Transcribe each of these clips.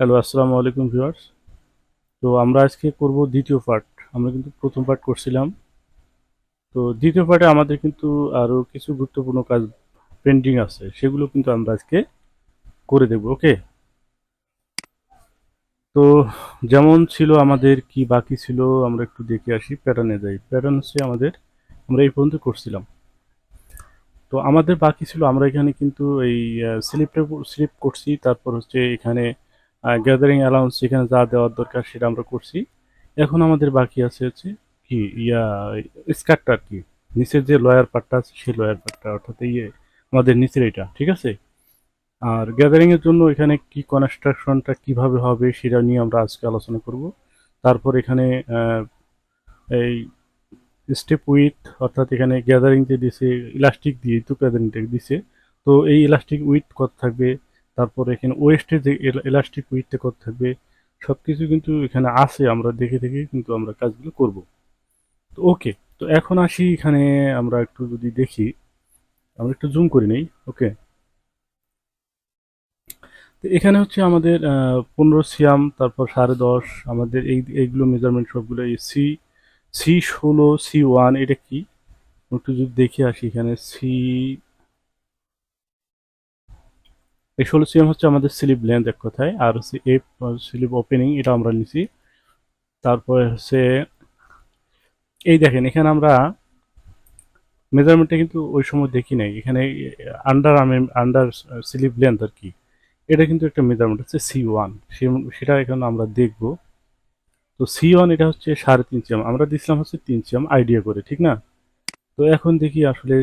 Hello, আসসালামু আলাইকুম viewers. তো আমরা আজকে করব দ্বিতীয় পার্ট। আমরা কিন্তু প্রথম পার্ট করছিলাম। তো দ্বিতীয় পার্টে আমাদের কিন্তু আরও কিছু গুরুত্বপূর্ণ কাজ পেন্ডিং আছে, সেগুলো কিন্তু আমরা আজকে করে দেব ওকে? তো যেমন ছিল আমাদের কি বাকি ছিল, আমরা একটু দেখে আসি, প্যাটার্নে যাই। প্যাটার্ন হচ্ছে আমাদের, আমরা এই পর্যন্ত করছিলাম। তো আমাদের বাকি ছিল, আমরা এখানে কিন্তু এই স্লিপটা স্লিপ করছি, তারপর হচ্ছে এখানে গ্যাদারিং অ্যালাউন্স এখানে যা দেওয়ার দরকার সেটা আমরা করছি। এখন আমাদের বাকি আছে হচ্ছে কি, ইয়া স্কার্টটা আর কি। নিচের যে লয়ার পার্টটা আছে, সেই লয়ার পার্টটা অর্থাৎ ইয়ে আমাদের নিচের এটা, ঠিক আছে? আর গ্যাদারিংয়ের জন্য এখানে কি কনস্ট্রাকশনটা কীভাবে হবে সেটা নিয়ে আমরা আজকে আলোচনা করব। তারপর এখানে এই স্টেপ উইথ অর্থাৎ এখানে গ্যাদারিং যে দিছে ইলাস্টিক দিয়ে তো গ্যাদারিংটা দিছে। তো এই ইলাস্টিক উইথ কত থাকবে? তারপর এখানে ওয়েস্টে যে ইলাস্টিক উইথটা কত থাকবে সব কিছু কিন্তু এখানে আছে, আমরা দেখে দেখে কিন্তু আমরা কাজগুলো করব। তো ওকে তো এখন আসি এখানে আমরা একটু যদি দেখি, আমরা একটু জুম করে নেই ওকে তো এখানে হচ্ছে আমাদের পনেরো সিয়াম, তারপর সাড়ে দশ, আমাদের এই, এইগুলো মেজারমেন্ট সবগুলো এই সি সি ষোলো সি ওয়ান এটা কি? একটু যদি দেখে আসি এখানে সি এই ষোলো সিএম হচ্ছে আমাদের স্লিপ লেন্থ এক কথায়, আর হচ্ছে এ স্লিপ ওপেনিং এটা আমরা নিছি। তারপরে হচ্ছে, এই দেখেন এখানে আমরা মেজারমেন্টটা কিন্তু ওই সময় দেখি নাই। এখানে আন্ডার আর্মে আন্ডার স্লিপ লেন্থ আর কি, এটা কিন্তু একটা মেজারমেন্ট হচ্ছে সি ওয়ান সেটা এখানে আমরা দেখব। তো সি ওয়ান এটা হচ্ছে সাড়ে তিন সিএম, আমরা দিছিলাম হচ্ছে তিন সিএম আইডিয়া করে, ঠিক না? তো এখন দেখি আসলে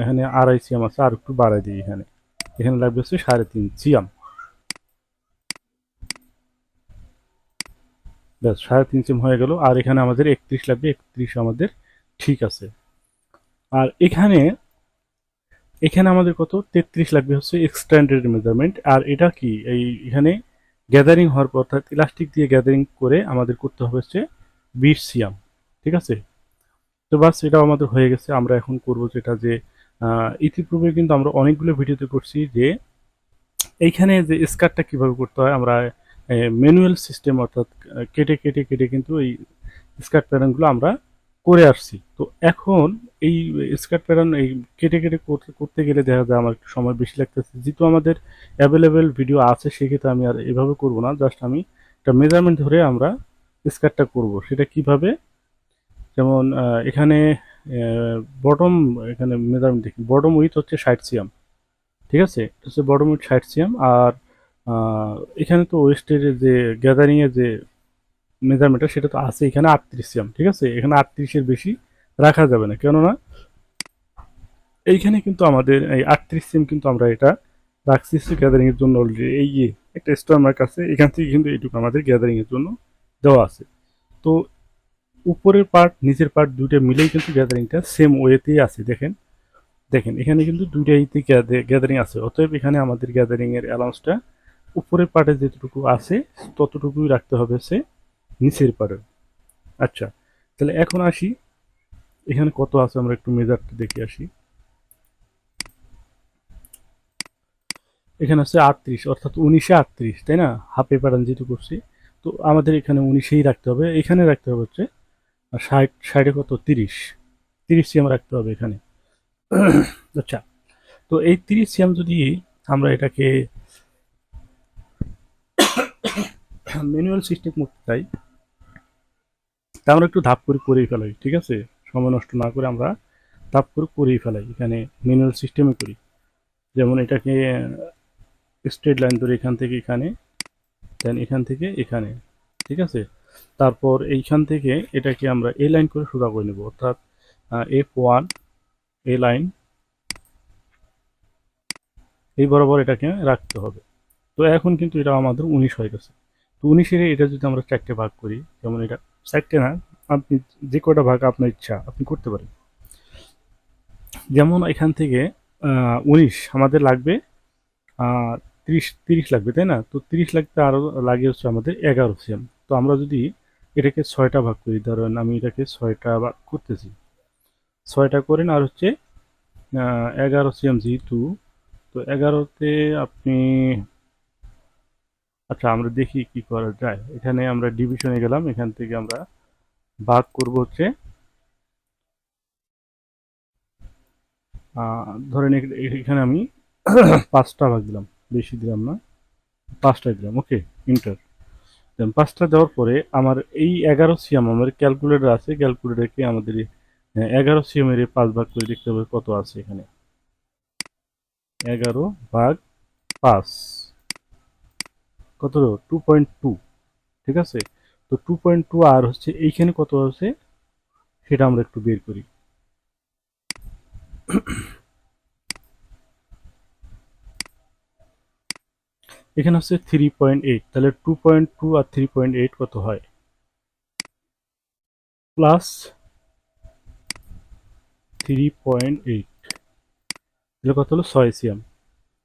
এখানে আড়াই সিএম আছে, আর একটু বাড়াই দিই এখানে। এখানে লাগবে হচ্ছে সাড়ে তিন সিএম ব্যাস, সাড়ে তিন সিএম হয়ে গেল। আর এখানে আমাদের একত্রিশ লাগবে, একত্রিশ আমাদের ঠিক আছে। আর এখানে এখানে আমাদের কত? তেত্রিশ লাগবে হচ্ছে এক্সটেন্ডেড মেজারমেন্ট আর এটা কি? এই এখানে গ্যাদারিং হওয়ার পর অর্থাৎ ইলাস্টিক দিয়ে গ্যাদারিং করে আমাদের করতে হবে হচ্ছে বিশ সিয়াম। ঠিক আছে? তো বাস এটাও আমাদের হয়ে গেছে। আমরা এখন করব যেটা যে ইতিপূর্বে কিন্তু আমরা অনেকগুলো ভিডিওতে করছি যে এইখানে যে স্কার্টটা কীভাবে করতে হয়, আমরা ম্যানুয়াল সিস্টেম অর্থাৎ কেটে কেটে কেটে কিন্তু এই স্কার্ট প্যাটার্নগুলো আমরা করে আসছি। তো এখন এই স্কার্ট প্যাটার্ন এই কেটে কেটে করতে করতে গেলে দেখা যায় আমার একটু সময় বেশি লাগতেছে। যেহেতু আমাদের অ্যাভেলেবেল ভিডিও আছে, সেক্ষেত্রে আমি আর এভাবে করব না। জাস্ট আমি একটা মেজারমেন্ট ধরে আমরা স্কার্টটা করব। সেটা কীভাবে? যেমন এখানে বটম এখানে মেজারমেন্ট দেখি। বটম উইথ হচ্ছে ষাট সিএম ঠিক আছে? হচ্ছে বটম উইথ ষাট সিএম আর এখানে তো ওয়েস্টের যে গ্যাদারিংয়ের যে মেজারমেন্টটা সেটা তো আছে। এখানে আটত্রিশ সিএম ঠিক আছে? এখানে আটত্রিশের বেশি রাখা যাবে না। কেননা এইখানে কিন্তু আমাদের এই আটত্রিশ সিএম কিন্তু আমরা এটা রাখছি গ্যাদারিং এর জন্য অলরেডি এই একটা স্টোর মার্ক আছে, এখান থেকে কিন্তু এইটুকু আমাদের গ্যাদারিংয়ের জন্য দেওয়া আছে। তো উপরের পার্ট নিচের পার্ট দুইটা মিলেই কিন্তু গ্যাদারিংটা সেম ওয়েতেই আছে, দেখেন। দেখেন, এখানে কিন্তু দুইটাইতে গ্যাদারিং আছে। অতএব এখানে আমাদের গ্যাদারিং এর অ্যালাউন্সটা উপরের পার্টে যেটুকু আছে, ততটুকুই রাখতে হবে সে নিচের পার্টে আচ্ছা তাহলে এখন আসি। এখানে কত আছে আমরা একটু মেজারটা দেখে আসি। এখানে আছে আটত্রিশ, অর্থাৎ উনিশে আটত্রিশ, তাই না? হাফে প্যাটার্ন যেহেতু করছি, তো আমাদের এখানে উনিশেই রাখতে হবে। এখানে রাখতে হবে হচ্ছে ষাট, ষাটে কত? তিরিশ। তিরিশ সিএম রাখতে হবে এখানে। আচ্ছা তো এই তিরিশ সিএম যদি আমরা এটাকে ম্যানুয়াল সিস্টেম করতে চাই, তা আমরা একটু ধাপ করে করেই ফেলাই, ঠিক আছে? সময় নষ্ট না করে আমরা ধাপ করে করেই ফেলাই, এখানে ম্যানুয়াল সিস্টেমে করি। যেমন এটাকে স্ট্রেট লাইন ধরে এখান থেকে এখানে দেন এখান থেকে এখানে, ঠিক আছে? তারপর এইখান থেকে এটাকে আমরা এ লাইন করে সোজা করে নেব। অর্থাৎ এফ ওয়ান এ লাইন এই বরাবর এটাকে রাখতে হবে। তো এখন কিন্তু এটা আমাদের উনিশ হয়ে গেছে। তো উনিশের এটা যদি আমরা চারটে ভাগ করি, যেমন এটা চারটে না, আপনি যে কটা ভাগ আপনার ইচ্ছা, আপনি করতে পারেন। যেমন এখান থেকে উনিশ আমাদের লাগবে তিরিশ তিরিশ লাগবে, তাই না? তো তিরিশ লাগতে আরও লাগে হচ্ছে আমাদের এগারো সিএম তো আমরা যদি এটাকে ছয়টা ভাগ করি, ধরেন আমি এটাকে ছয়টা ভাগ করতেছি। ছয়টা করেন আর হচ্ছে এগারো সিএম যেহেতু, তো এগারোতে আপনি আচ্ছা আমরা দেখি কি করা যায়। এখানে আমরা ডিভিশনে গেলাম, এখান থেকে আমরা ভাগ করব হচ্ছে ধরেন এখানে আমি পাঁচটা ভাগ দিলাম, বেশি দিলাম না, পাঁচটা দিলাম ওকে ইন্টার দেন পাঁচটা দেওয়ার পরে আমার এই এগারো সিএম, আমার ক্যালকুলেটর আছে ক্যালকুলেটরকে আমাদের এগারো সিএম এর পাঁচ ভাগ করে দেখতে হবে কত আছে এখানে। এগারো ভাগ পাঁচ। কত টু পয়েন্ট টু ঠিক আছে? তো টু পয়েন্ট টু আর হচ্ছে এইখানে কত আছে? সেটা আমরা একটু বের করি। এখানে হচ্ছে থ্রি পয়েন্ট এইট তাহলে টু পয়েন্ট টু আর থ্রি পয়েন্ট এইট কত হয়? প্লাস থ্রি পয়েন্ট এইট তাহলে কত হলো? ছয় সিএম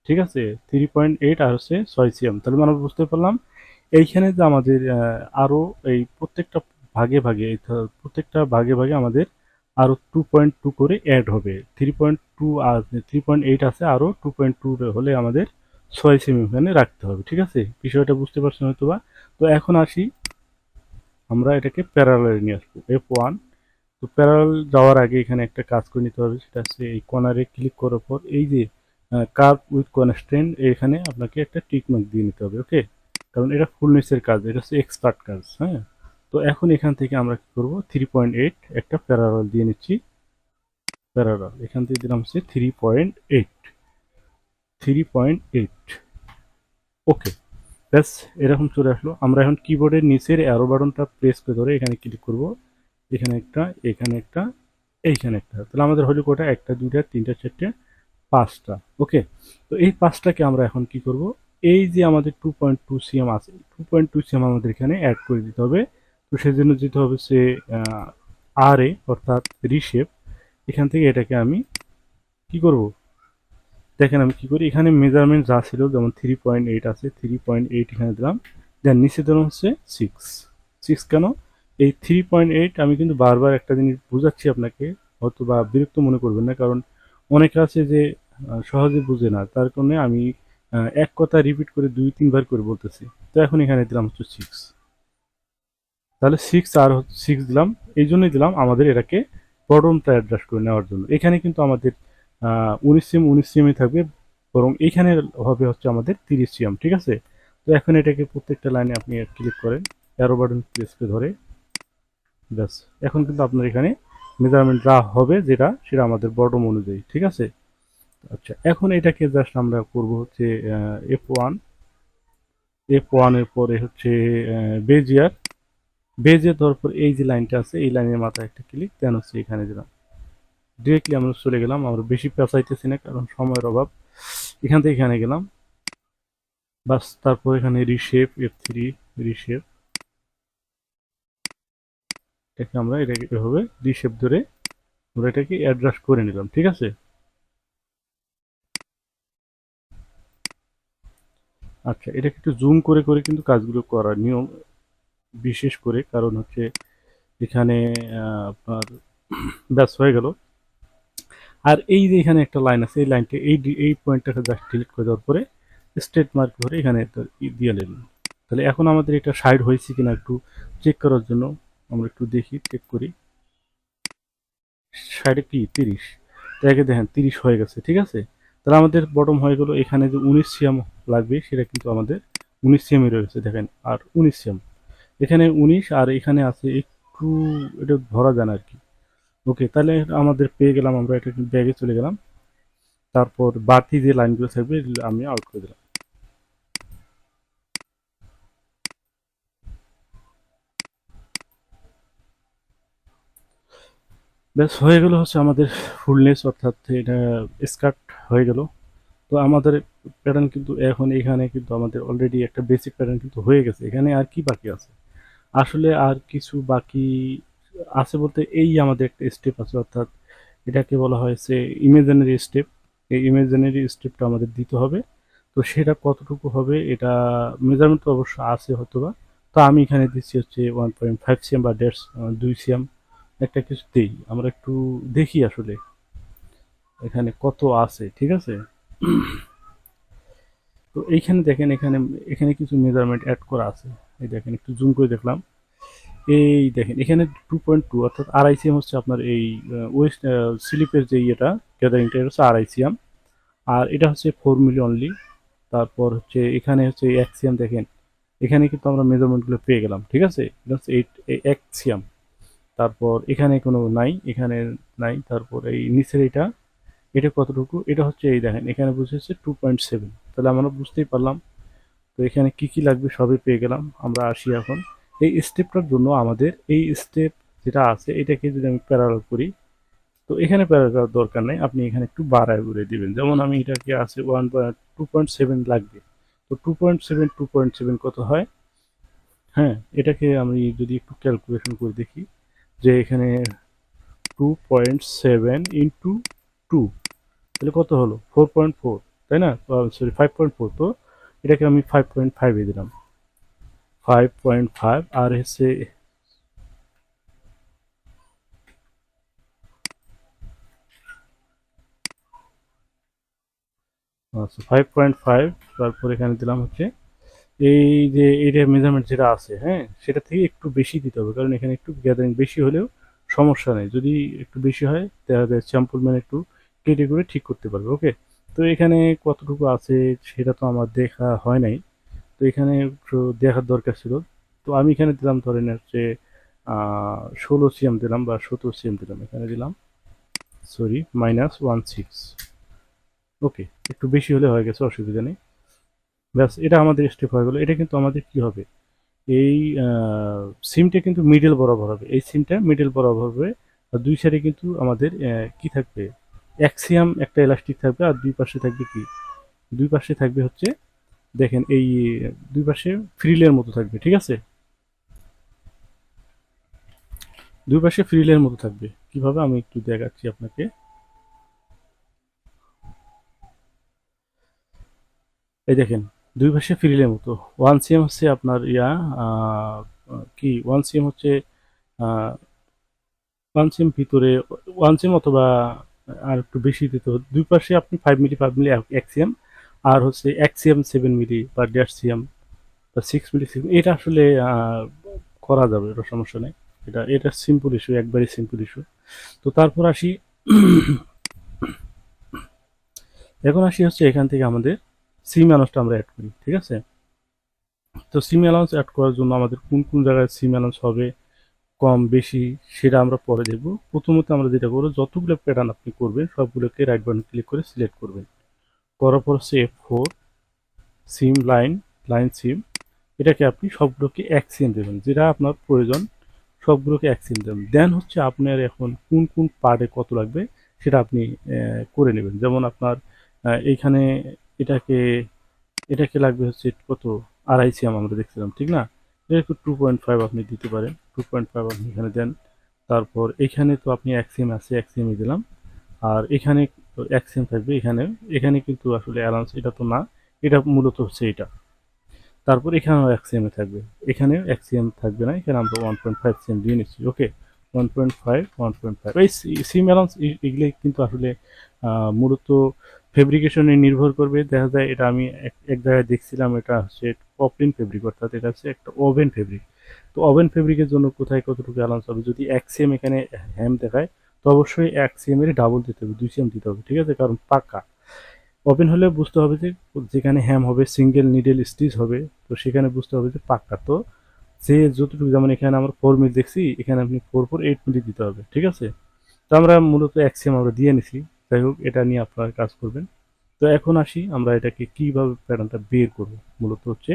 ঠিক আছে? থ্রি পয়েন্ট এইট আর হচ্ছে ছয় সিএম তাহলে মানে আমরা বুঝতে পারলাম। এইখানে যে আমাদের আহ, আরও এই প্রত্যেকটা ভাগে ভাগে প্রত্যেকটা ভাগে ভাগে আমাদের আরও টু পয়েন্ট টু করে অ্যাড হবে। থ্রি পয়েন্ট টু আর থ্রি পয়েন্ট এইট আছে আরও টু পয়েন্ট টু হলে আমাদের ছয় সেমি এখানে রাখতে হবে, ঠিক আছে? বিষয়টা বুঝতে পারছেন হয়তো বা তো এখন আসি, আমরা এটাকে প্যারালালে নিয়ে আসব এফ ওয়ান তো প্যারালাল যাওয়ার আগে এখানে একটা কাজ করে নিতে হবে, সেটা হচ্ছে এই কর্নারে ক্লিক করার পর এই যে কার্ভ উইথ কনস্ট্রেন্ট এখানে আপনাকে একটা টিক মার্ক দিয়ে নিতে হবে ওকে কারণ এটা ফুলনেসের কাজ, এটা হচ্ছে এক্সপার্ট কাজ হ্যাঁ? তো এখন এখান থেকে আমরা কি করব? থ্রি পয়েন্ট এইট একটা প্যারালাল দিয়ে নিচ্ছি প্যারালাল এখান থেকে দিলাম হচ্ছে three point eight three point eight okay ব্যাস, এরকম চলে আসলো। আমরা এখন কিবোর্ডের নিচের অ্যারো বাটনটা প্রেস করে ধরে এখানে ক্লিক করব। এখানে একটা এখানে একটা, এইখানে একটা। তাহলে আমাদের হলো কোটা? একটা, দুইটা, তিনটা, চারটে, পাঁচটা। ওকে তো এই পাঁচটাকে আমরা এখন কি করব? এই যে আমাদের টু পয়েন্ট টু সিএম আছে টু পয়েন্ট টু সিএম আমাদের এখানে অ্যাড করে দিতে হবে। তো সেজন্য যেতে হবে সে আর এ অর্থাৎ রিশেপ এখান থেকে এটাকে আমি কি করব? দেখেন আমি কি করি, এখানে মেজারমেন্ট যা ছিল, যেমন থ্রি পয়েন্ট এইট আছে থ্রি পয়েন্ট এইট এখানে দিলাম। দেন নিচে দিলাম হচ্ছে সিক্স সিক্স কেন? এই থ্রি পয়েন্ট এইট আমি কিন্তু বারবার একটা জিনিস বোঝাচ্ছি আপনাকে, হয়তো বা বিরক্ত মনে করবেন না, কারণ অনেকে আছে যে সহজে বুঝে না, তার কারণে আমি এক কথা রিপিট করে দুই, তিনবার করে বলতেছি। তো এখন এখানে দিলাম হচ্ছে সিক্স তাহলে সিক্স আর সিক্স দিলাম, এই জন্যই দিলাম আমাদের এটাকে বটমটা অ্যাডজাস্ট করে নেওয়ার জন্য। এখানে কিন্তু আমাদের উনিশ সিএম উনিশ সিএমই থাকবে। বরং এইখানে হবে হচ্ছে আমাদের তিরিশ সিএম ঠিক আছে? তো এখন এটাকে প্রত্যেকটা লাইনে আপনি ক্লিক করেন। অ্যারো বাটন প্রেস করে ধরে। ব্যাস। এখন কিন্তু আপনার এখানে মেজারমেন্ট যা হবে যেটা, সেটা আমাদের বটম অনুযায়ী, ঠিক আছে? আচ্ছা এখন এটাকে জাস্ট আমরা করব হচ্ছে এফ ওয়ান এফ ওয়ানের পরে হচ্ছে বেজিয়ার বেজিয়ার দেওয়ার পর এই যে লাইনটা আছে, এই লাইনের মাথায় একটা ক্লিক দেন হচ্ছে এখানে দিলাম। ডিরেক্টলি আমরা চলে গেলাম, আমরা বেশি পেঁচাইতেছি না, কারণ সময়ের অভাব। এখান থেকে এখানে গেলাম। বাস, তারপর এখানে রিশেপ এফ থ্রি রিশেপ এটাকে আমরা এটাকে এভাবে রিশেপ ধরে আমরা এটাকে অ্যাডজাস্ট করে নিলাম, ঠিক আছে? আচ্ছা এটাকে একটু জুম করে করে কিন্তু কাজগুলো করার নিয়ম বিশেষ করে, কারণ হচ্ছে এখানে আপনার ব্যাস হয়ে গেল। আর এই যে এখানে একটা লাইন আছে, এই লাইনটা এই এই পয়েন্টটাকে জাস্ট ডিলিট করে দেওয়ার পরে স্ট্রেট মার্ক ধরে এখানে দিয়ে নিলাম তাহলে এখন আমাদের এটা সাইড হয়েছে কিনা একটু চেক করার জন্য আমরা একটু দেখি চেক করি। সাইডে কি? তিরিশ। দেখে দেখেন, তিরিশ হয়ে গেছে, ঠিক আছে? তাহলে আমাদের বটম হয়ে গেল, এখানে যে উনিশ সিএম লাগবে, সেটা কিন্তু আমাদের উনিশ সিএমই রয়েছে, দেখেন, আর উনিশ সিএম এখানে উনিশ আর এখানে আছে একটু, এটা ধরা যায় না আর কি। ওকে, তাহলে আমাদের পেয়ে গেলাম, আমরা এটা ব্যাগে চলে গেলাম। তারপর বাড়তি যে লাইনগুলো থাকবে আমি আউট করে দিলাম। ব্যাস, হয়ে গেল হচ্ছে আমাদের ফুলনেস অর্থাৎ এটা স্কার্ট হয়ে গেল। তো আমাদের প্যাটার্ন কিন্তু এখন এখানে কিন্তু আমাদের অলরেডি একটা বেসিক প্যাটার্ন কিন্তু হয়ে গেছে। এখানে আর কি বাকি আছে? আসলে আর কিছু বাকি আছে বলতে এই আমাদের একটা স্টেপ আছে, অর্থাৎ এটাকে বলা হয়েছে ইমেজিনারি স্টেপ এই ইমেজিনারি স্টেপটা আমাদের দিতে হবে। তো সেটা কতটুকু হবে, এটা মেজারমেন্ট তো অবশ্য আছে হয়তো বা তো আমি এখানে দিচ্ছি হচ্ছে ওয়ান পয়েন্ট ফাইভ সিএম বা দেড় দুই সিএম একটা কিছু দেই। আমরা একটু দেখি আসলে এখানে কত আছে, ঠিক আছে? তো এইখানে দেখেন, এখানে এখানে কিছু মেজারমেন্ট অ্যাড করা আছে। এই দেখেন, একটু জুম করে দেখলাম। এই দেখেন, এখানে টু পয়েন্ট টু অর্থাৎ আড়াইসিএম হচ্ছে আপনার এই ওয়েস্ট স্লিপের যে ইয়েটা গ্যাদারিংটা এটা হচ্ছে আড়াইসিএম আর এটা হচ্ছে ফোর মিলি অনলি তারপর হচ্ছে এখানে হচ্ছে এক্সিয়াম দেখেন, এখানে কিন্তু আমরা মেজারমেন্টগুলো পেয়ে গেলাম, ঠিক আছে? এটা হচ্ছে এইট এক্সিয়াম তারপর এখানে কোনো নাই, এখানে নাই, তারপর এই নিচের এটা এটা কতটুকু? এটা হচ্ছে এই দেখেন, এখানে বুঝেছে টু পয়েন্ট সেভেন তাহলে আমরা বুঝতেই পারলাম। তো এখানে কি কি লাগবে সবই পেয়ে গেলাম, আমরা আসি এখন। এই স্টেপটার জন্য আমাদের এই স্টেপ যেটা আছে, এটাকে যদি আমি প্যারাল করি, তো এখানে প্যারাল করার দরকার নেই। আপনি এখানে একটু বাড়ায় করে দিবেন। যেমন আমি এটাকে আছে ওয়ান টু পয়েন্ট সেভেন লাগবে। তো two point seven two point seven কত হয়? হ্যাঁ এটাকে আমি যদি একটু ক্যালকুলেশন করে দেখি, যে এখানে two point seven into two তাহলে কত হলো? ফোর পয়েন্ট ফোর তাই না? সরি ফাইভ পয়েন্ট ফোর তো এটাকে আমি ফাইভ পয়েন্ট ফাইভে দিলাম। ফাইভ পয়েন্ট ফাইভ আর হচ্ছে আচ্ছা ফাইভ পয়েন্ট ফাইভ তারপর এখানে দিলাম হচ্ছে এই যে এরিয়া মেজারমেন্ট যেটা আছে হ্যাঁ সেটা থেকে একটু বেশি দিতে হবে, কারণ এখানে একটু গ্যাদারিং বেশি হলেও সমস্যা নেই। যদি একটু বেশি হয় তাহলে স্যাম্পল ম্যান একটু কেটে করে ঠিক করতে পারবে ওকে তো এখানে কতটুকু আছে সেটা তো আমার দেখা হয় নাই। তো এখানে একটু দেখার দরকার ছিল। তো আমি এখানে দিলাম ধরেন হচ্ছে ষোলো সিএম দিলাম বা সতেরো সিএম দিলাম, এখানে দিলাম। Sorry minus one six okay একটু বেশি হলে হয়ে গেছে, অসুবিধা নেই। ব্যাস, এটা আমাদের স্টেপ হয়ে গেলো। এটা কিন্তু আমাদের কি হবে? এই সিমটা কিন্তু মিডল বরাবর হবে। এই সিমটা মিডল বরাবর হবে। আর দুই সাইডে কিন্তু আমাদের কি থাকবে? অ্যাক্সিয়াম একটা এলাস্টিক থাকবে। আর দুই পাশে থাকবে কি? দুই পাশে থাকবে হচ্ছে দেখেন এই দুই পাশে ফ্রিলের মতো থাকবে, ঠিক আছে? দুই পাশে ফ্রিলের মতো থাকবে। কীভাবে? আমি একটু দেখাচ্ছি আপনাকে। এই দেখেন, দুই পাশে ফ্রিলের মতো। ওয়ান সিএম হচ্ছে আপনার ইয়া কি? ওয়ান সিএম হচ্ছে ওয়ান সিএম ভিতরে, ওয়ান সিএম অথবা আর একটু বেশি দিতে দুই পাশে আপনি ফাইভ মিলি ফাইভ মিলি এক সিএম। আর হচ্ছে এক সিএম সেভেন মিলি বা দেড় সিএম বা সিক্স মিলি সিক্স এটা আসলে করা যাবে, এটা সমস্যা নেই। এটা এটা সিম্পল ইস্যু একবারই সিম্পল ইস্যু তো তারপর আসি, এখন আসি হচ্ছে এখান থেকে আমাদের সিম অ্যালাউন্সটা আমরা অ্যাড করি, ঠিক আছে? তো সিম অ্যালাউন্স অ্যাড করার জন্য আমাদের কোন কোন জায়গায় সিম অ্যালাউন্স হবে, কম, বেশি, সেটা আমরা পরে দেখব। প্রথমত আমরা যেটা করব, যতগুলো প্যাটার্ন আপনি করবেন, সবগুলোকে রাইট বাটন ক্লিক করে সিলেক্ট করবেন। করার পর হচ্ছে F four seam line line seam এটাকে আপনি সবগুলোকে এক দেবেন, যেটা আপনার প্রয়োজন, সবগুলোকে এক দেবেন। দেন হচ্ছে আপনার এখন কোন কোন পার্টে কত লাগবে সেটা আপনি করে নেবেন। যেমন আপনার এইখানে এটাকে এটাকে লাগবে হচ্ছে কত? আড়াই সিএম আমরা দেখছিলাম, ঠিক না? এটা টু পয়েন্ট ফাইভ আপনি দিতে পারেন। টু পয়েন্ট ফাইভ আপনি এখানে দেন, তারপর এখানে তো আপনি এক আছে, এক সিএমই দিলাম। আর এখানে এক সিএম থাকবে এখানে। এখানে কিন্তু আসলে অ্যালাউন্স এটা তো না। এটা মূলত হচ্ছে এটা। তারপর এখানেও এক থাকবে। এখানেও এক থাকবে না। এখানে আমরা ওয়ান পয়েন্ট ফাইভ সিএম দিয়ে নিচ্ছি। Okay? One point five one point five এই সিম অ্যালাউন্স এগুলি কিন্তু আসলে মূলত ফেব্রিকেশনে নির্ভর করবে। দেখা যায় এটা আমি এক জায়গায় দেখছিলাম এটা হচ্ছে পপলিন ফেব্রিক অর্থাৎ এটা হচ্ছে একটা ওভেন ফেব্রিক তো ওভেন ফেব্রিকের জন্য কোথায় কতটুকু অ্যালাউন্স হবে? যদি এক এখানে হ্যাম দেখায় তো অবশ্যই এক সিএম এর ডাবল দিতে হবে, দুই সিএম দিতে হবে, ঠিক আছে? কারণ পাকা ওভেন হলে বুঝতে হবে যে যেখানে হ্যাম হবে সিঙ্গেল নিডেল স্টিচ হবে, তো সেখানে বুঝতে হবে যে পাক্কা। তো যে যতটুকু, যেমন এখানে আমরা ফোর মিল দেখছি, এখানে আপনি ফোর ফোর এইট মিলি দিতে হবে, ঠিক আছে? তো আমরা মূলত এক সিএম আমরা দিয়ে নিছি। যাই হোক, এটা নিয়ে আপনারা কাজ করবেন। তো এখন আসি, আমরা এটাকে কীভাবে প্যাটার্নটা বের করব? মূলত হচ্ছে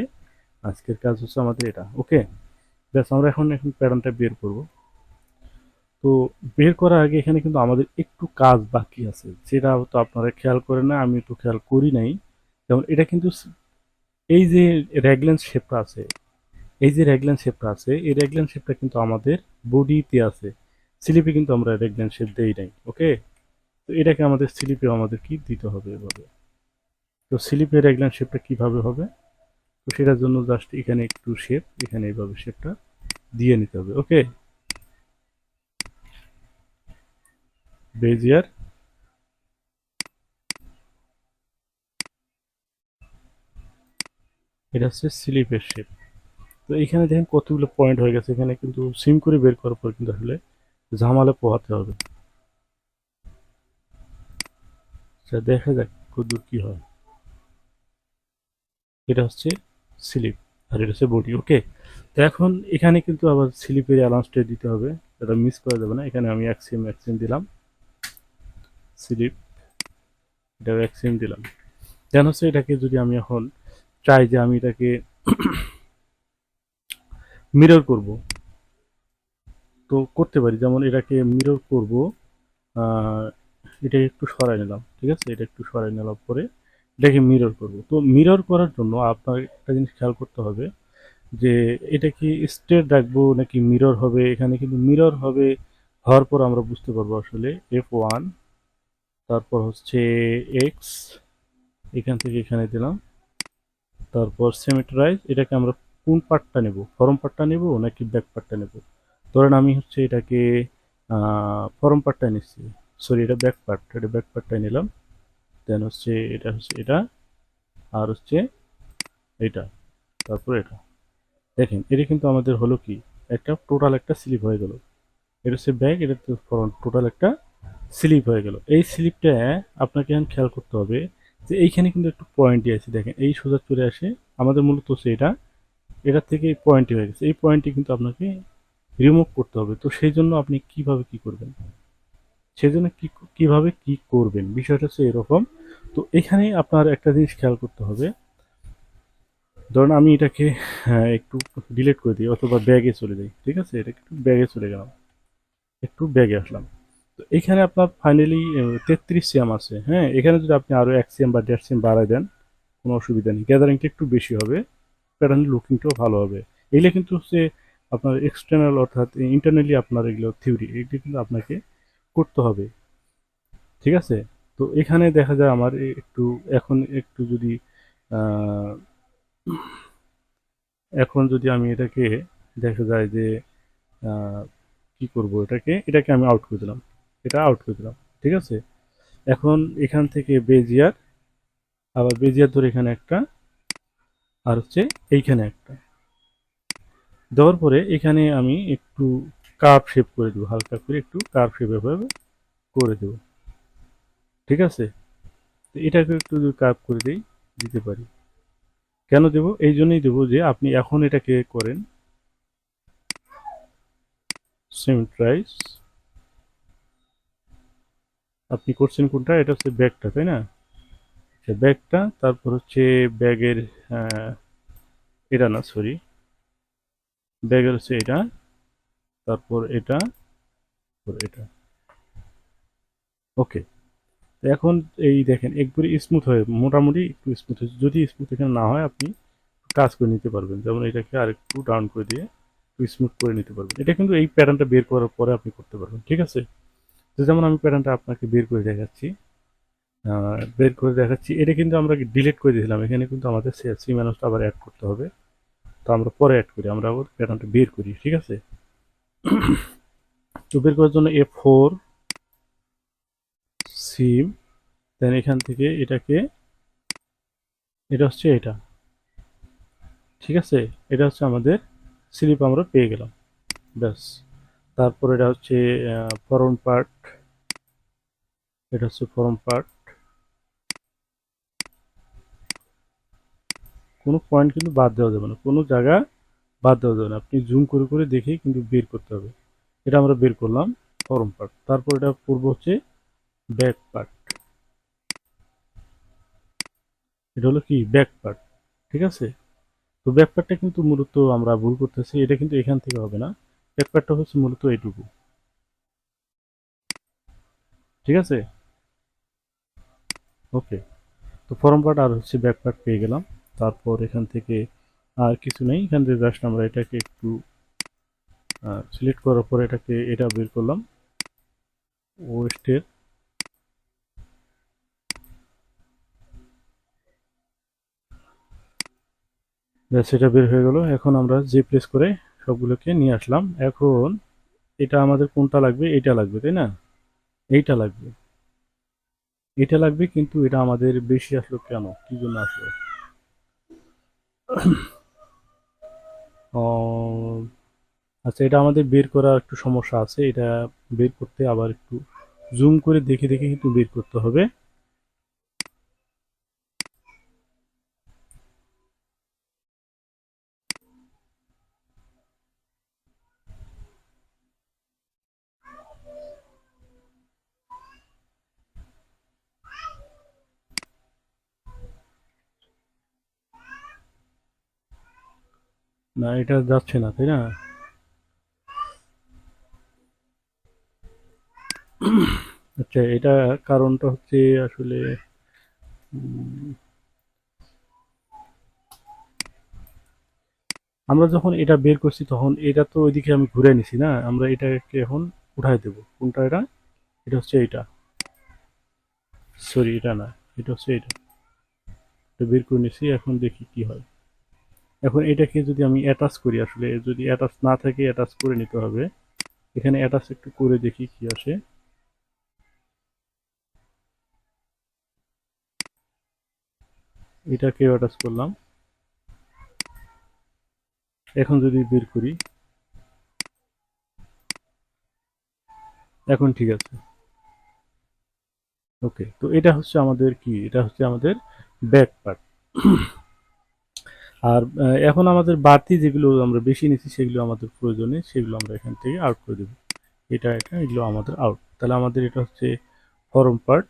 আজকের কাজ হচ্ছে আমাদের এটা ওকে ব্যাস, আমরা এখন এখন প্যাটার্নটা বের করব। তো বের করার আগে এখানে কিন্তু আমাদের একটু কাজ বাকি আছে। যেটা তো আপনারা খেয়াল করেন না, আমি একটু খেয়াল করি নাই। যেমন এটা কিন্তু এই যে র্যাগলেন্স শেপটা আছে, এই যে র্যাগলেন্স শেপটা আছে, এই র্যাগলেন্স শেপটা কিন্তু আমাদের বডিতে আছে। স্লিপে কিন্তু আমরা র্যাগলেন্স শেপ দেই নাই, ওকে? তো এটাকে আমাদের স্লিপে আমাদের কি দিতে হবে এভাবে? তো স্লিপের রেগলান শেপটা কীভাবে হবে? তো সেটার জন্য জাস্ট এখানে একটু শেপ এখানে এইভাবে শেপটা দিয়ে নিতে হবে, ওকে? বেজিয়ার এটা হচ্ছে স্লিপের শেপ তো এখানে দেখেন কতগুলো পয়েন্ট হয়ে গেছে। এখানে কিন্তু সিম করে বের করার পর কিন্তু আসলে ঝামালে পোহাতে হবে। আচ্ছা দেখা যাক কতদূর কি হয়। এটা হচ্ছে স্লিপ আর এটা হচ্ছে বডি ওকে তো এখন এখানে কিন্তু আবার স্লিপের অ্যালাউন্সটা দিতে হবে। এটা মিস করা যাবে না। এখানে আমি এক সিম এক সিম দিলাম। স্লিপ এটা সিম দিলাম। দেন হচ্ছে এটাকে যদি আমি এখন চাই যে আমি এটাকে মিরর করব? তো করতে পারি, যেমন এটাকে মিরর করব এটা একটু সরাই নিলাম, ঠিক আছে? এটা একটু সরাই নেওয়ার পরে এটাকে মিরর করব। তো মিরর করার জন্য আপনার একটা জিনিস খেয়াল করতে হবে যে এটা কি স্ট্রেট রাখব নাকি মিরর হবে? এখানে কিন্তু মিরর হবে হওয়ার পর আমরা বুঝতে পারব আসলে এফ ওয়ান তারপর হচ্ছে এক্স এখান থেকে এখানে দিলাম। তারপর সেমিটারাইজ এটাকে আমরা কোন পার্টটা নেব? ফরম পার্টটা নেব নাকি ব্যাক পার্টটা নেব? ধরেন আমি হচ্ছে এটাকে ফরম পার্টটা নিচ্ছি। সরি এটা ব্যাক পার্ট, এটা ব্যাক পার্টটাই নিলাম। দেন হচ্ছে এটা হচ্ছে এটা, আর হচ্ছে এটা, তারপর এটা। দেখেন, এটা কিন্তু আমাদের হলো কি? একটা টোটাল একটা স্লিপ হয়ে গেল। এটা হচ্ছে ব্যাগ এটা ফরম টোটাল একটা স্লিপ হয়ে গেল। এই স্লিপটা আপনাকে এখন খেয়াল করতে হবে যে এইখানে কিন্তু একটু পয়েন্টই আছে। দেখেন এই সোজা চলে আসে। আমাদের মূলত হচ্ছে এটা। এটা থেকে পয়েন্টই হয়ে গেছে। এই পয়েন্টটি কিন্তু আপনাকে রিমুভ করতে হবে। তো সেই জন্য আপনি কীভাবে কি করবেন? সেই জন্য কি কীভাবে কি করবেন? বিষয়টা হচ্ছে এরকম। তো এখানে আপনার একটা জিনিস খেয়াল করতে হবে। ধরুন আমি এটাকে হ্যাঁ, একটু ডিলিট করে দিই অথবা ব্যাগে চলে যাই। ঠিক আছে? এটা একটু ব্যাগে চলে গেলাম। একটু ব্যাগে আসলাম। তো এখানে আপনার ফাইনালি তেত্রিশ সিএম আছে হ্যাঁ? এখানে যদি আপনি আরও এক সিএম বা দেড় সিএম বাড়ায় দেন, কোনো অসুবিধা নেই। গ্যাদারিংটা একটু বেশি হবে প্যাটার্ন লুকিংটাও ভালো হবে। এগুলো কিন্তু হচ্ছে আপনার এক্সটার্নাল অর্থাৎ ইন্টারনালি আপনার এগুলো থিওরি এগুলো কিন্তু আপনাকে করতে হবে। ঠিক আছে? তো এখানে দেখা যায় আমার একটু, এখন একটু যদি এখন যদি আমি এটাকে দেখা যায় যে কি করব এটাকে? এটাকে আমি আউট করে দিলাম। এটা আউট করে দিলাম, ঠিক আছে? এখন এখান থেকে বেজিয়ার, আবার বেজিয়ার ধরে এখানে একটা, আর হচ্ছে এইখানে একটা। দেওয়ার পরে এখানে আমি একটু কার্ভ শেপ করে দেবো, হালকা করে একটু কার্ভ শেপ এভাবে করে দেবো, ঠিক আছে? তো এটাকে একটু কার্ভ করে দিই, দিতে পারি। কেন দেব? এই জন্যই দেবো যে আপনি এখন এটাকে করেন সেমিট্রাইজ আপনি করছেন কোনটা? এটা হচ্ছে ব্যাগটা, তাই না? ব্যাগটা, তারপর হচ্ছে ব্যাগের এটা না সরি ব্যাগের হচ্ছে এটা, তারপর এটা এটা। ওকে এখন এই দেখেন, একবারে স্মুথ হয়ে, মোটামুটি একটু স্মুথ হয়েছে। যদি স্মুথ এখানে না হয়, আপনি কাজ করে নিতে পারবেন। যেমন এটাকে আর একটু ডাউন করে দিয়ে, একটু স্মুথ করে নিতে পারবেন। এটা কিন্তু এই প্যাটার্নটা বের করার পরে আপনি করতে পারবেন, ঠিক আছে? তো যেমন আমি প্যাটার্নটা আপনাকে বের করে দেখাচ্ছি বের করে দেখাচ্ছি, এটা কিন্তু আমরা ডিলিট করে দিয়েছিলাম, এখানে কিন্তু আমাদের সি ম্যানুসটা আবার অ্যাড করতে হবে। তো আমরা পরে অ্যাড করি, আমরা আবার প্যাটার্নটা বের করি, ঠিক আছে? তো বের করার জন্য এ ফোর সিম দেন এখান থেকে এটাকে, এটা হচ্ছে এটা, ঠিক আছে? এটা হচ্ছে আমাদের স্লিপ আমরা পেয়ে গেলাম, ব্যাস। তারপর এটা হচ্ছে ফরম পার্ট, এটা হচ্ছে ফরম পার্ট। কোনো পয়েন্ট কিন্তু বাদ দেওয়া যাবে না, কোনো জায়গা বাদ দেওয়া যাবে না। আপনি জুম করে করে দেখে কিন্তু বের করতে হবে। এটা আমরা বের করলাম, ফরম পার্ট। তারপর এটা পূর্ব হচ্ছে ব্যাক পার্ট এটা হলো কি? ব্যাক পার্ট ঠিক আছে? তো ব্যাক পার্টটা কিন্তু মূলত আমরা ভুল করতেছি, এটা কিন্তু এখান থেকে হবে না। ব্যাক পার্টটা হচ্ছে মূলত এইটুকু। ঠিক আছে? ওকে। তো ফর্ম পার্ট আর হচ্ছে ব্যাক পার্ট পেয়ে গেলাম। তারপর এখান থেকে আর কিছু নেই। এখান থেকে জাস্ট আমরা এটাকে একটু সিলেক্ট করার পর এটাকে, এটা বের করলাম। ওয়েস্টের সেটা বের হয়ে গেল। এখন আমরা যে প্লেস করে সবগুলোকে নিয়ে আসলাম। এখন এটা আমাদের কোনটা লাগবে? এটা লাগবে, তাই না? এইটা লাগবে। এটা লাগবে কিন্তু এটা আমাদের বেশি আসলো কেন? কি জন্য আসলো? আচ্ছা এটা আমাদের বের করার একটু সমস্যা আছে। এটা বের করতে আবার একটু জুম করে দেখে দেখে কিন্তু বের করতে হবে। না, এটা যাচ্ছে না, তাই না? আচ্ছা এটা কারণটা হচ্ছে আসলে আমরা যখন এটা বের করছি তখন এটা তো ওইদিকে আমি ঘুরে নিছি, না? আমরা এটাকে এখন উঠাই দেব। কোনটা এটা? এটা হচ্ছে এটা সরি, এটা না, এটা হচ্ছে এটা বের করে নিছি, এখন দেখি কি হয়। এখন এটাকে যদি আমি অ্যাটাচ করি, আসলে যদি অ্যাটাচ না থাকে অ্যাটাচ করে নিতে হবে। এখানে অ্যাটাচ একটু করে দেখি কি আসে। এটাকে অ্যাটাচ করলাম। এখন যদি বের করি, এখন ঠিক আছে। ওকে তো এটা হচ্ছে আমাদের কি? এটা হচ্ছে আমাদের ব্যাক পার্ট আর এখন আমাদের বাড়তি যেগুলো আমরা বেশি নিচ্ছি সেগুলো আমাদের প্রয়োজনে সেগুলো আমরা এখান থেকে আউট করে দেবো। এটা এটা, এগুলো আমাদের আউট তাহলে আমাদের এটা হচ্ছে ফর্ম পার্ট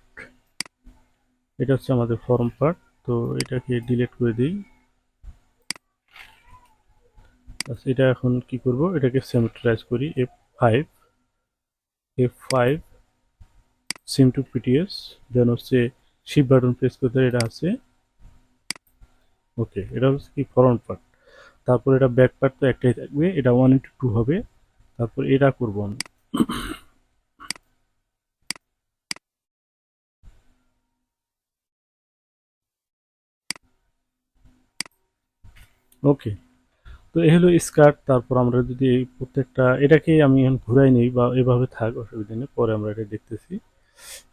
এটা হচ্ছে আমাদের ফর্ম পার্ট তো এটাকে ডিলিট করে দিই। এটা এখন কি করব? এটাকে সেমিট্রাইজ করি। F five F five seam to PTS then হচ্ছে শিপ বাটন প্রেস করতে এটা আছে। ওকে, এটা হচ্ছে কি ফ্রন্ট পার্ট তারপর এটা ব্যাক পার্ট তো একটাই থাকবে, এটা ওয়ান ইন্টু টু হবে। তারপর এটা করব আমি। ওকে, তো এই হলো স্কার্ট তারপর আমরা যদি এই প্রত্যেকটা, এটাকে আমি এখন ঘুরাই নিই বা এভাবে থাক, অসুবিধা নেই, পরে আমরা এটা দেখতেছি।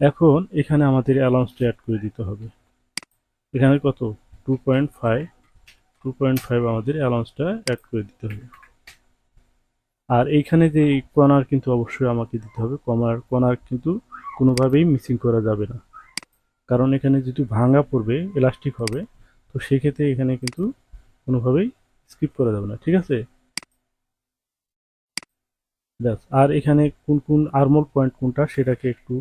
এখন এখানে আমাদের অ্যালাউন্সটা অ্যাড করে দিতে হবে। এখানে কত? Two point five two point five আমাদের অ্যালাউন্সটা অ্যাড করে দিতে হবে। আর এইখানে যে কর্নার কিন্তু অবশ্যই আমাকে দিতে হবে। কিন্তু কোনোভাবেই মিসিং করা যাবে না। কারণ এখানে যেহেতু ভাঙা পড়বে এলাস্টিক হবে, তো সেক্ষেত্রে এখানে কিন্তু কোনোভাবেই স্কিপ করা যাবে না। ঠিক আছে? ব্যাস, আর এখানে কোন কোন আর্মল পয়েন্ট কোনটা সেটাকে একটু,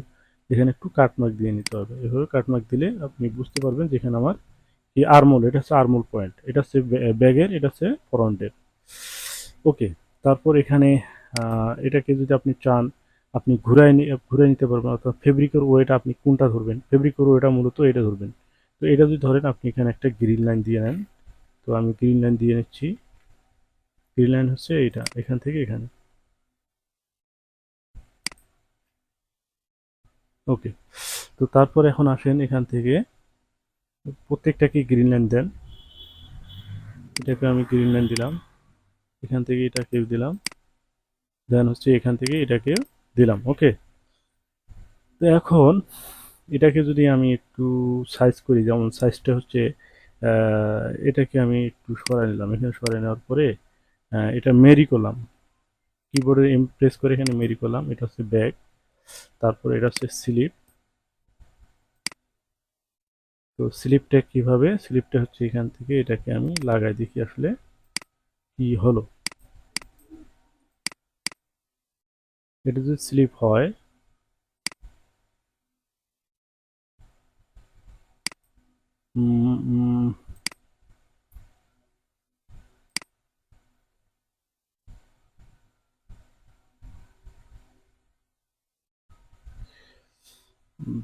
এখানে একটু কাটমার্ক দিয়ে নিতে হবে। এভাবে কাটমার্ক দিলে আপনি বুঝতে পারবেন যেখানে আমার এই আর্মল, এটা হচ্ছে আর্মল পয়েন্ট। এটা হচ্ছে ব্যাগের, এটা হচ্ছে ফ্রন্টের ওকে, তারপর এখানে এটাকে যদি আপনি চান, আপনি ঘুরাই ঘুরে নিতে পারবেন, অর্থাৎ ফেব্রিকের ওয়েটা আপনি কোনটা ধরবেন? ফেব্রিকের ওয়েটা মূলত এটা ধরবেন। তো এটা যদি ধরেন, আপনি এখানে একটা গ্রিন লাইন দিয়ে নেন, তো আমি গ্রিন লাইন দিয়ে নিচ্ছি। গ্রিন লাইন হচ্ছে এটা এখান থেকে এখানে। ওকে, তো তারপর এখন আসেন এখান থেকে। প্রত্যেকটাকে গ্রিন লাইন দেন? এটাকে আমি গ্রিন লাইন দিলাম। এখান থেকে এটাকে দিলাম। দেন হচ্ছে এখান থেকে এটাকে দিলাম। ওকে তো এখন এটাকে যদি আমি একটু সাইজ করি, যেমন সাইজটা হচ্ছে এটাকে আমি একটু সরাই নিলাম। এখানে সরাই নেওয়ার পরে এটা মেরি করলাম। কিবোর্ডে প্রেস করে এখানে মেরি করলাম। এটা হচ্ছে ব্যাগ তারপরে এটা হচ্ছে স্লিপ তো স্লিপটা কীভাবে? স্লিপটা হচ্ছে এখান থেকে এটাকে আমি লাগাই দেখি আসলে কি হলো। এটা যদি স্লিপ হয়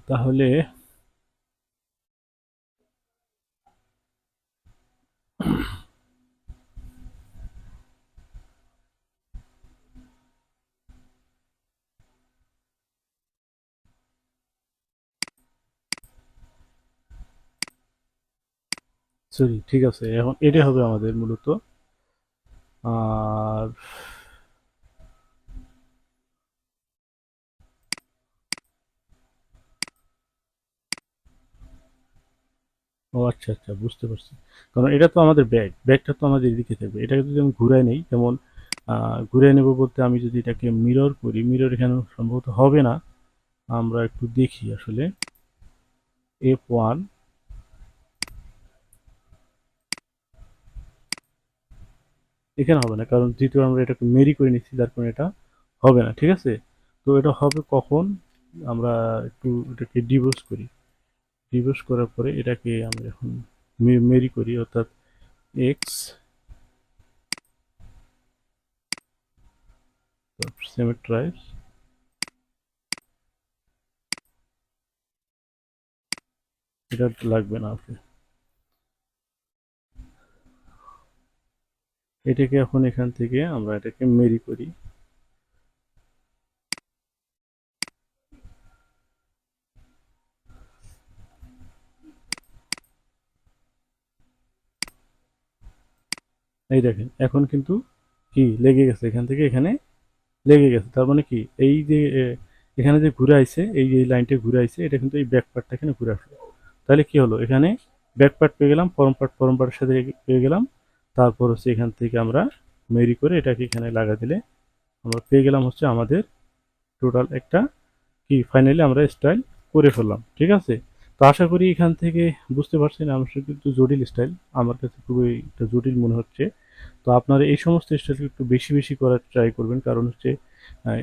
তাহলে সরি ঠিক আছে এখন এটা হবে আমাদের মূলত। আর ও আচ্ছা আচ্ছা বুঝতে পারছি। কারণ এটা তো আমাদের ব্যাগ ব্যাগটা তো আমাদের এদিকে থাকবে। এটাকে যদি আমি ঘুরাই নেই, যেমন ঘুরাই নেব বলতে আমি যদি এটাকে মিরর করি মিরর এখানে সম্ভবত হবে না। আমরা একটু দেখি আসলে। এফ ওয়ান এখানে হবে না, কারণ যেহেতু আমরা এটাকে মেরি করে নিচ্ছি যার কারণে এটা হবে না, ঠিক আছে? তো এটা হবে কখন? আমরা একটু এটাকে ডিভোর্স করি। ডিভোর্স করার পরে এটাকে আমরা এখন মেরি করি, অর্থাৎ এক্স সেমেট্রাইজ এটা লাগবে না ওকে। এটাকে এখন এখান থেকে আমরা এটাকে মেরি করি। এই দেখেন, এখন কিন্তু কি লেগে গেছে? এখান থেকে এখানে লেগে গেছে। তার মানে কি? এই যে এখানে যে ঘুরে আইছে, এই যে লাইনটা ঘুরে আইছে, এটা কিন্তু এই ব্যাক পার্টটা এখানে ঘুরে আসলো। তাহলে কি হলো? এখানে ব্যাক পার্ট পেয়ে গেলাম ফরম পার্ট ফরম পার্টের সাথে পেয়ে গেলাম। তারপর হচ্ছে এখান থেকে আমরা মেরি করে এটাকে এখানে লাগা দিলে আমরা পেয়ে গেলাম হচ্ছে আমাদের টোটাল একটা কি? ফাইনালি আমরা স্টাইল করে ফেললাম, ঠিক আছে? তো আশা করি এখান থেকে বুঝতে পারছেন আমার কিন্তু জটিল স্টাইল আমার কাছে খুবই একটা জটিল মনে হচ্ছে। তো আপনারা এই সমস্ত স্টাইল একটু বেশি বেশি করার ট্রাই করবেন। কারণ হচ্ছে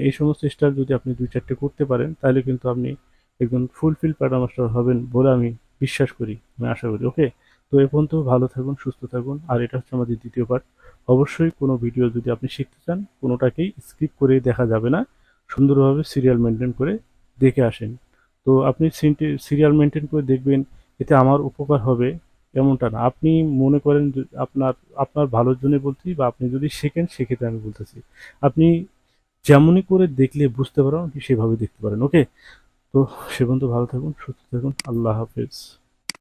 এই সমস্ত স্টাইল যদি আপনি দুই, চারটে করতে পারেন, তাহলে কিন্তু আপনি একজন ফুলফিল প্যাডা মাস্টার হবেন বলে আমি বিশ্বাস করি, আমি আশা করি। ওকে তো এ পর্যন্ত ভালো থাকুন, সুস্থ থাকুন। আর এটা হচ্ছে আমাদের দ্বিতীয় পার্ট অবশ্যই কোনো ভিডিও যদি আপনি শিখতে চান, কোনোটাকেই স্কিপ করে দেখা যাবে না। সুন্দরভাবে সিরিয়াল মেনটেন করে দেখে আসেন। তো আপনি সিরিয়াল মেনটেন করে দেখবেন, এতে আমার উপকার হবে এমনটা না। আপনি মনে করেন আপনার আপনার ভালোর জন্য বলছি বা আপনি যদি শেখেন, সেক্ষেত্রে আমি বলতেছি। আপনি যেমনই করে দেখলে বুঝতে পারেন, আপনি সেভাবে দেখতে পারেন ওকে তো সে বন্ধু ভালো থাকুন, সুস্থ থাকুন, আল্লাহ হাফেজ।